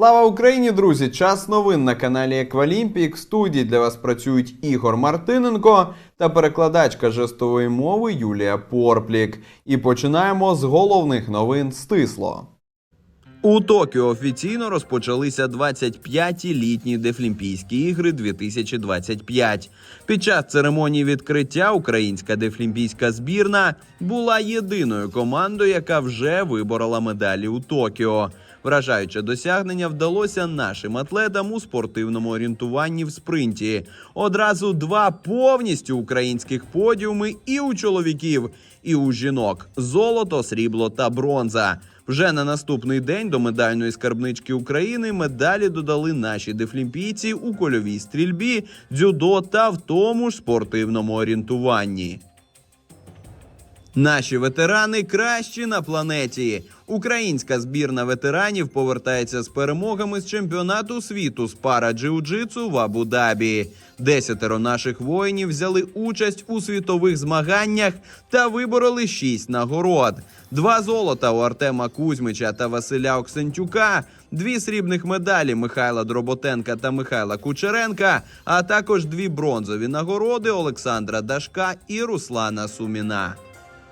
Слава Україні, друзі! Час новин на каналі Еквалімпік. В студії для вас працюють Ігор Мартиненко та перекладачка жестової мови Юлія Порплік. І починаємо з головних новин стисло. У Токіо офіційно розпочалися 25-ті літні Дефлімпійські ігри 2025. Під час церемонії відкриття українська дефлімпійська збірна була єдиною командою, яка вже виборола медалі у Токіо. Вражаюче досягнення вдалося нашим атлетам у спортивному орієнтуванні в спринті. Одразу два повністю українських подіуми і у чоловіків, і у жінок: золото, срібло та бронза. Вже на наступний день до медальної скарбнички України медалі додали наші дефлімпійці у кольовій стрільбі, дзюдо та в тому ж спортивному орієнтуванні. Наші ветерани кращі на планеті. Українська збірна ветеранів повертається з перемогами з чемпіонату світу з пара джиу-джитсу в Абу-Дабі. Десятеро наших воїнів взяли участь у світових змаганнях та вибороли шість нагород: два золота у Артема Кузьмича та Василя Оксентюка, дві срібних медалі Михайла Дроботенка та Михайла Кучеренка, а також дві бронзові нагороди Олександра Дашка і Руслана Суміна.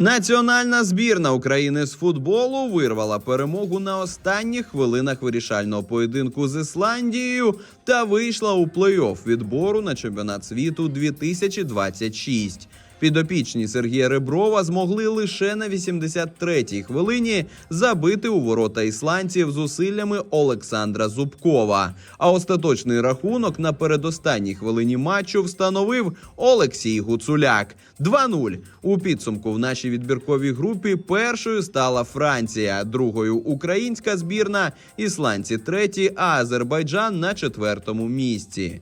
Національна збірна України з футболу вирвала перемогу на останніх хвилинах вирішального поєдинку з Ісландією та вийшла у плей-офф відбору на чемпіонат світу 2026. Підопічні Сергія Реброва змогли лише на 83-й хвилині забити у ворота ісландців зусиллями Олександра Зубкова. А остаточний рахунок на передостанній хвилині матчу встановив Олексій Гуцуляк. 2-0. У підсумку в нашій відбірковій групі першою стала Франція, другою українська збірна, ісландці треті, а Азербайджан на четвертому місці.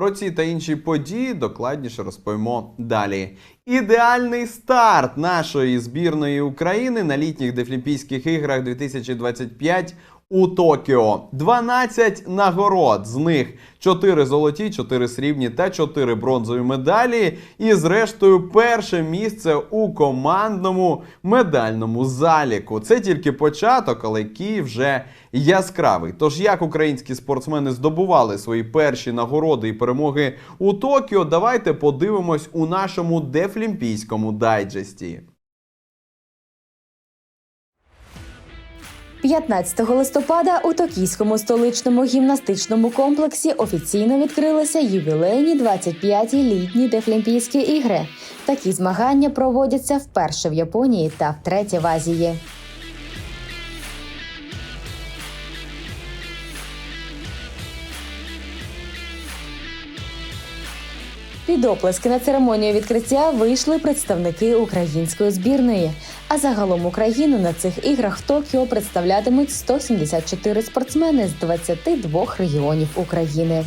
Про ці та інші події докладніше розповімо далі. Ідеальний старт нашої збірної України на літніх Дефлімпійських іграх 2025 у Токіо. 12 нагород, з них 4 золоті, 4 срібні та 4 бронзові медалі. І зрештою, перше місце у командному медальному заліку. Це тільки початок, але Київ вже яскравий. Тож як українські спортсмени здобували свої перші нагороди і перемоги у Токіо, давайте подивимось у нашому дефлімпійському дайджесті. 15 листопада у токійському столичному гімнастичному комплексі офіційно відкрилися ювілейні 25-ті літні Дефлімпійські ігри. Такі змагання проводяться вперше в Японії та втретє в Азії. Під оплески на церемонію відкриття вийшли представники української збірної. А загалом Україну на цих іграх в Токіо представлятимуть 174 спортсмени з 22 регіонів України.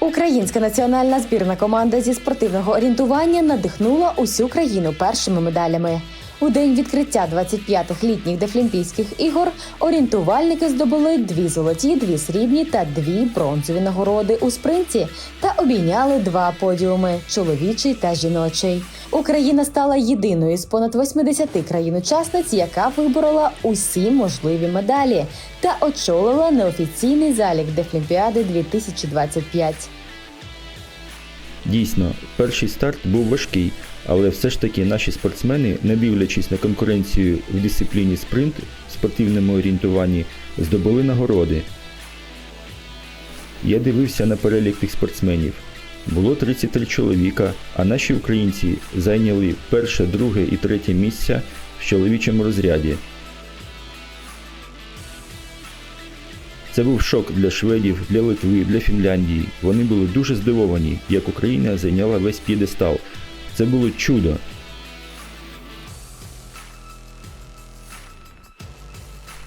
Українська національна збірна команда зі спортивного орієнтування надихнула усю країну першими медалями. У день відкриття 25-х літніх дефлімпійських ігор орієнтувальники здобули дві золоті, дві срібні та дві бронзові нагороди у спринті та обійняли два подіуми чоловічий та жіночий. Україна стала єдиною з понад 80 країн-учасниць, яка виборола усі можливі медалі та очолила неофіційний залік Дефлімпіади 2025. Дійсно, перший старт був важкий, але все ж таки наші спортсмени, не дивлячись на конкуренцію в дисципліні спринт в спортивному орієнтуванні, здобули нагороди. Я дивився на перелік тих спортсменів. Було 33 чоловіка, а наші українці зайняли перше, друге і третє місця в чоловічому розряді. Це був шок для шведів, для Литви, для Фінляндії. Вони були дуже здивовані, як Україна зайняла весь п'єдестал. Це було чудо.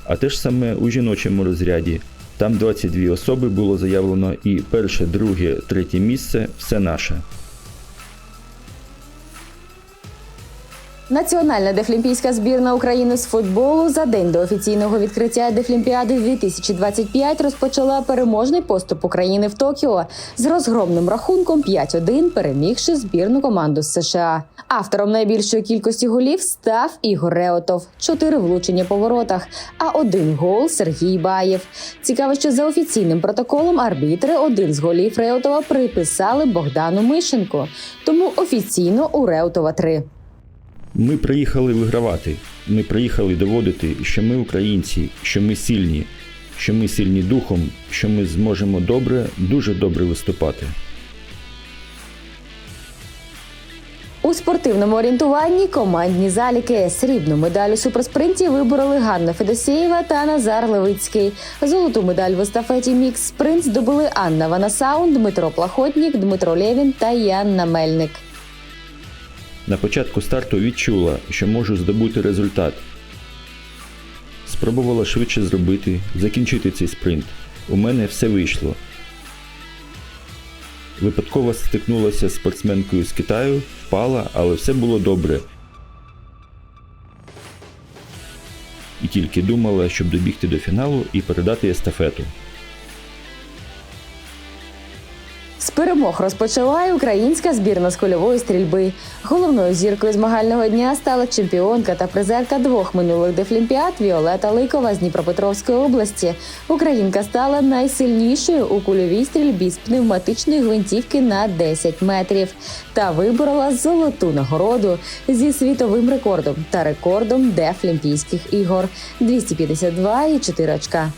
А те ж саме у жіночому розряді. Там 22 особи було заявлено і перше, друге, третє місце все наше. Національна дефлімпійська збірна України з футболу за день до офіційного відкриття Дефлімпіади 2025 розпочала переможний поступ України в Токіо з розгромним рахунком 5-1, перемігши збірну команду з США. Автором найбільшої кількості голів став Ігор Реотов, чотири влучення по воротах, а один гол Сергій Баєв. Цікаво, що за офіційним протоколом арбітри один з голів Реутова приписали Богдану Мишенку, тому офіційно у Реутова три. Ми приїхали вигравати. Ми приїхали доводити, що ми українці, що ми сильні, що ми сильні духом, що ми зможемо добре, дуже добре виступати. У спортивному орієнтуванні командні заліки срібну медаль у суперспринті вибороли Ганна Федосєєва та Назар Левицький. Золоту медаль в естафеті мікс спринт здобули Анна Ванасаун, Дмитро Плахотнік, Дмитро Лєвін та Янна Мельник. На початку старту відчула, що можу здобути результат. Спробувала швидше зробити, закінчити цей спринт. У мене все вийшло. Випадково стикнулася з спортсменкою з Китаю, впала, але все було добре. І тільки думала, щоб добігти до фіналу і передати естафету. З перемог розпочала українська збірна з кульової стрільби. Головною зіркою змагального дня стала чемпіонка та призерка двох минулих дефлімпіад Віолета Ликова з Дніпропетровської області. Українка стала найсильнішою у кульовій стрільбі з пневматичної гвинтівки на 10 метрів та виборола золоту нагороду зі світовим рекордом та рекордом Дефлімпійських ігор 252,4 очка.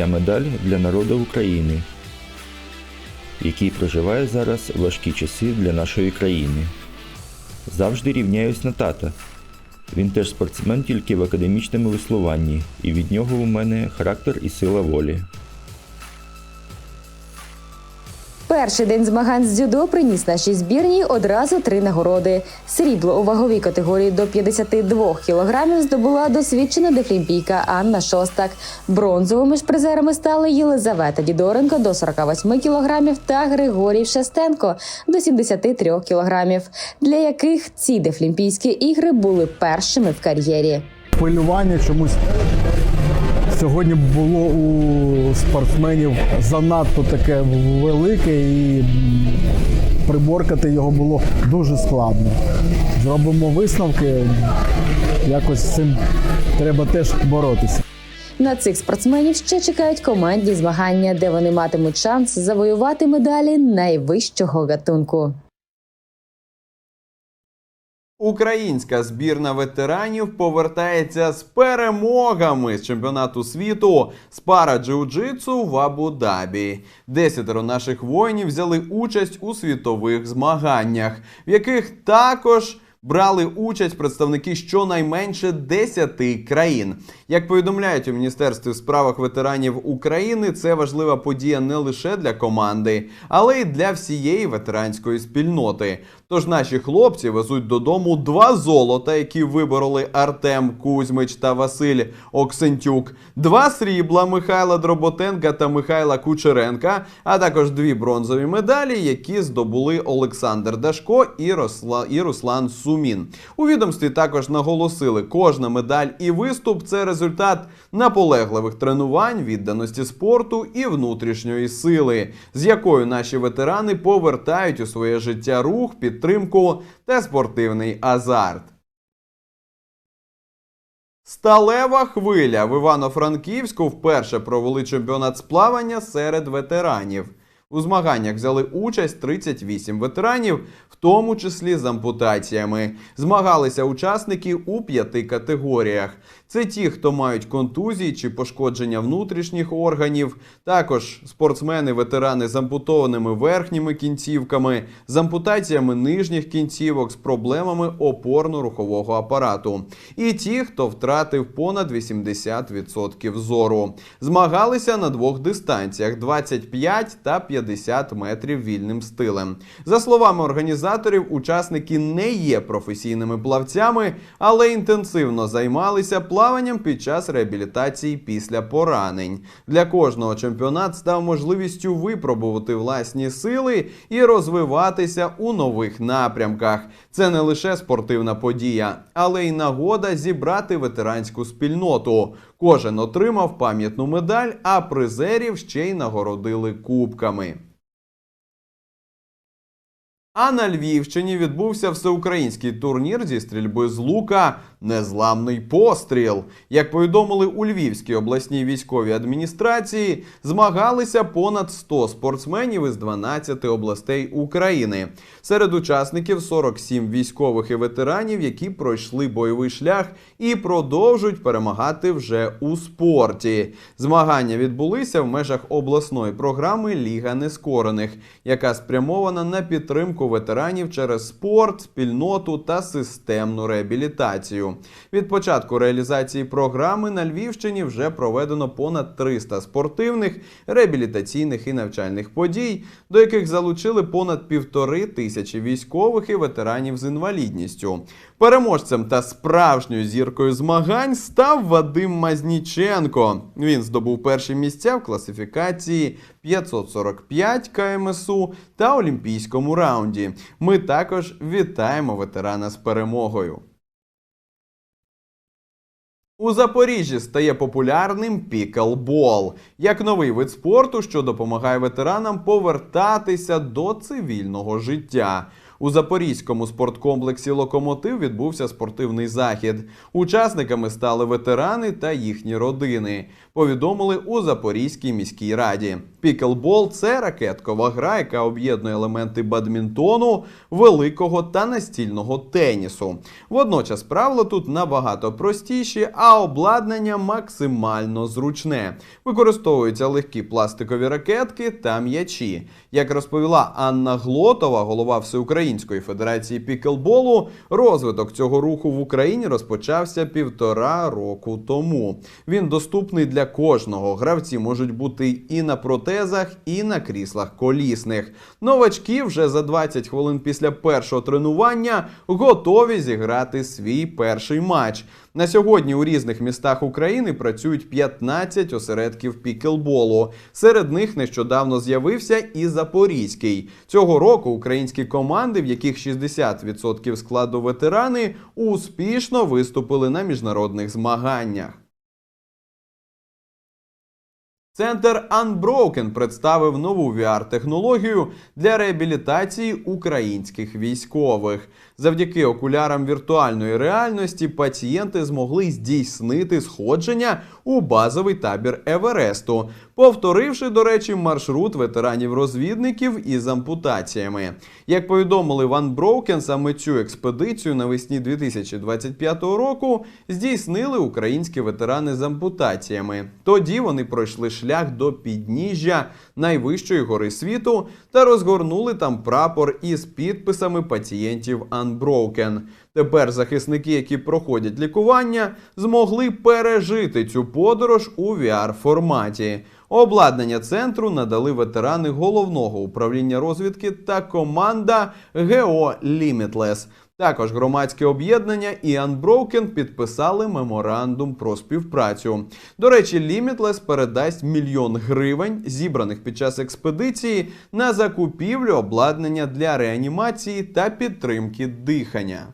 Ця медаль для народу України, який проживає зараз важкі часи для нашої країни. Завжди рівняюсь на тата. Він теж спортсмен тільки в академічному веслуванні, і від нього у мене характер і сила волі. Перший день змагань з дзюдо приніс нашій збірній одразу три нагороди. Срібло у ваговій категорії до 52 кілограмів здобула досвідчена дефлімпійка Анна Шостак. Бронзовими ж призерами стали Єлизавета Дідоренко до 48 кілограмів та Григорій Шестенко до 73 кілограмів, для яких ці дефлімпійські ігри були першими в кар'єрі. хвилювання чомусь сьогодні було у спортсменів занадто таке велике і приборкати його було дуже складно. Зробимо висновки, якось з цим треба теж боротися. На цих спортсменів ще чекають командні змагання, де вони матимуть шанс завоювати медалі найвищого гатунку. Українська збірна ветеранів повертається з перемогами з чемпіонату світу з пара джиу-джитсу в Абу-Дабі. Десятеро наших воїнів взяли участь у світових змаганнях, в яких також брали участь представники щонайменше 10 країн. Як повідомляють у Міністерстві в справах ветеранів України, це важлива подія не лише для команди, але й для всієї ветеранської спільноти. Тож наші хлопці везуть додому два золота, які вибороли Артем Кузьмич та Василь Оксентюк, два срібла Михайла Дроботенка та Михайла Кучеренка, а також дві бронзові медалі, які здобули Олександр Дашко і, Росла... і Руслан Сумін. У відомстві також наголосили, кожна медаль і виступ це результат наполегливих тренувань, відданості спорту і внутрішньої сили, з якою наші ветерани повертають у своє життя рух, підтримку та спортивний азарт. Сталева хвиля в Івано-Франківську вперше провели чемпіонат з плавання серед ветеранів. У змаганнях взяли участь 38 ветеранів, в тому числі з ампутаціями. Змагалися учасники у п'яти категоріях. Це ті, хто мають контузії чи пошкодження внутрішніх органів, також спортсмени-ветерани з ампутованими верхніми кінцівками, з ампутаціями нижніх кінцівок, з проблемами опорно-рухового апарату. І ті, хто втратив понад 80% зору. Змагалися на двох дистанціях: 25 та 50 50 метрів вільним стилем. За словами організаторів, учасники не є професійними плавцями, але інтенсивно займалися плаванням під час реабілітації після поранень. Для кожного чемпіонат став можливістю випробувати власні сили і розвиватися у нових напрямках. Це не лише спортивна подія, але й нагода зібрати ветеранську спільноту. Кожен отримав пам'ятну медаль, а призерів ще й нагородили кубками. А на Львівщині відбувся всеукраїнський турнір зі стрільби з лука Незламний постріл. Як повідомили у Львівській обласній військовій адміністрації, змагалися понад 100 спортсменів із 12 областей України. Серед учасників 47 військових і ветеранів, які пройшли бойовий шлях і продовжують перемагати вже у спорті. Змагання відбулися в межах обласної програми Ліга Нескорених, яка спрямована на підтримку ветеранів через спорт, спільноту та системну реабілітацію. Від початку реалізації програми на Львівщині вже проведено понад 300 спортивних, реабілітаційних і навчальних подій, до яких залучили понад півтори тисячі військових і ветеранів з інвалідністю. Переможцем та справжньою зіркою змагань став Вадим Мазніченко. Він здобув перші місця в класифікації 545 КМСУ та Олімпійському раунді. Ми також вітаємо ветерана з перемогою. У Запоріжжі стає популярним піклбол як новий вид спорту, що допомагає ветеранам повертатися до цивільного життя. У запорізькому спорткомплексі Локомотив відбувся спортивний захід. Учасниками стали ветерани та їхні родини. Повідомили у Запорізькій міській раді. Піклбол це ракеткова гра, яка об'єднує елементи бадмінтону, великого та настільного тенісу. Водночас правила тут набагато простіші, а обладнання максимально зручне. Використовуються легкі пластикові ракетки та м'ячі. Як розповіла Анна Глотова, голова Всеукраїнської федерації піклболу, розвиток цього руху в Україні розпочався півтора року тому. Він доступний для кожного. Гравці можуть бути і на протезах, і на кріслах колісних. Новачки вже за 20 хвилин після першого тренування готові зіграти свій перший матч. На сьогодні у різних містах України працюють 15 осередків пікелболу. Серед них нещодавно з'явився і Запорізький. Цього року українські команди, в яких 60% складу ветерани, успішно виступили на міжнародних змаганнях. Центр Unbroken представив нову VR-технологію для реабілітації українських військових. Завдяки окулярам віртуальної реальності пацієнти змогли здійснити сходження у базовий табір Евересту, повторивши, до речі, маршрут ветеранів-розвідників із ампутаціями. Як повідомили в Unbroken, саме цю експедицію навесні 2025 року здійснили українські ветерани з ампутаціями. Тоді вони пройшли шлях до підніжжя найвищої гори світу та розгорнули там прапор із підписами пацієнтів Unbroken. Тепер захисники, які проходять лікування, змогли пережити цю подорож у VR-форматі. Обладнання центру надали ветерани головного управління розвідки та команда «ГО Limitless. Також громадське об'єднання і Unbroken підписали меморандум про співпрацю. До речі, Limitless передасть мільйон гривень, зібраних під час експедиції, на закупівлю обладнання для реанімації та підтримки дихання.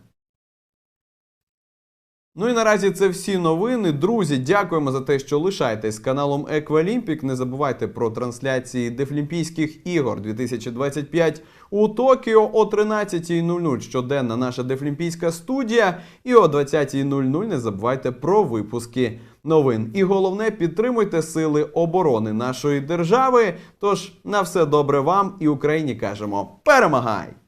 Ну і наразі це всі новини. Друзі, дякуємо за те, що лишаєтесь каналом Еквалімпік. Не забувайте про трансляції Дефлімпійських ігор 2025 у Токіо о 13.00 щоденна наша Дефлімпійська студія. І о 20.00 не забувайте про випуски новин. І головне, підтримуйте сили оборони нашої держави. Тож на все добре вам і Україні кажемо: перемагай!